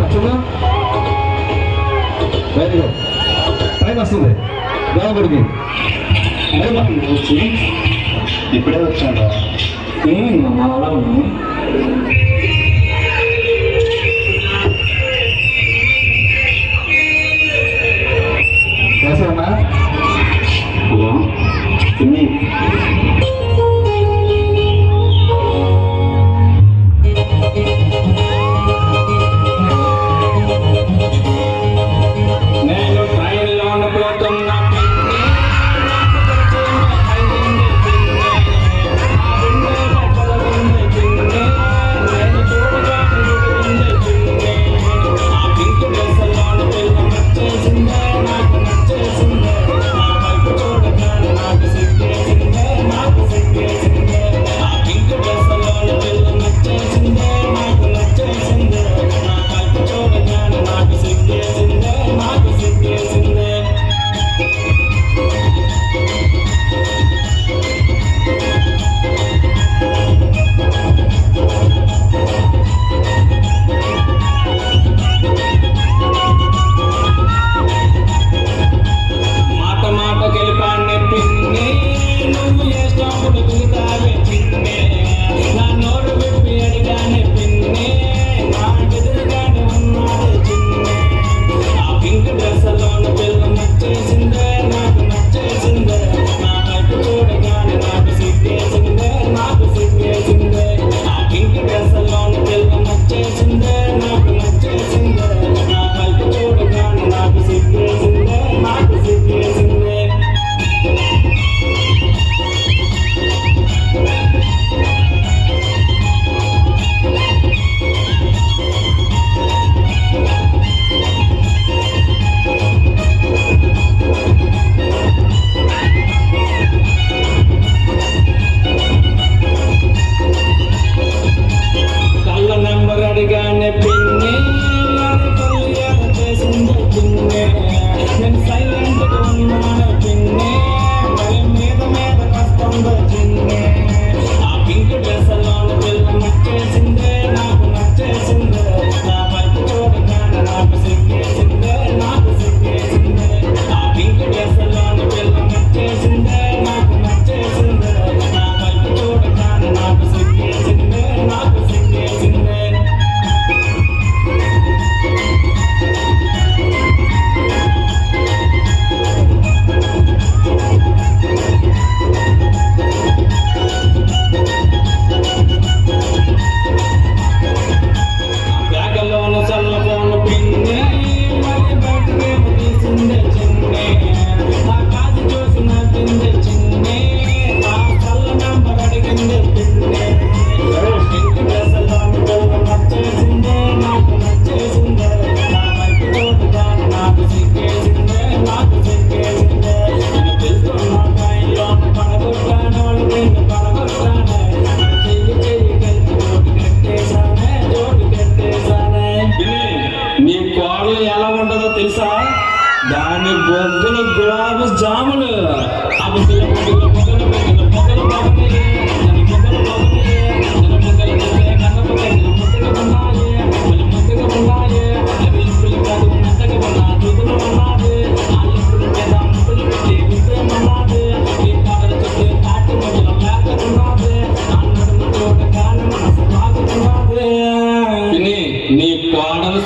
చేస్తున్నారు చూద్దాం very good time వస్తుంది. దేవగుడికి ఇప్పుడే వచ్చాను అలా ఉన్నాను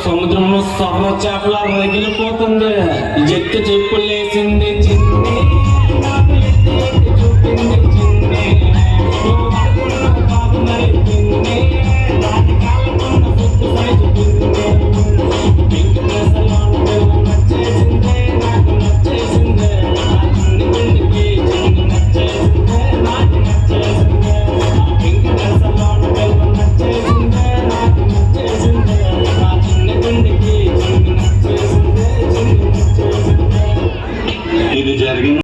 సముద్రంలో సర్వ చేపలా రగిలిపోతుంది జట్టు చెప్పులు వేసింది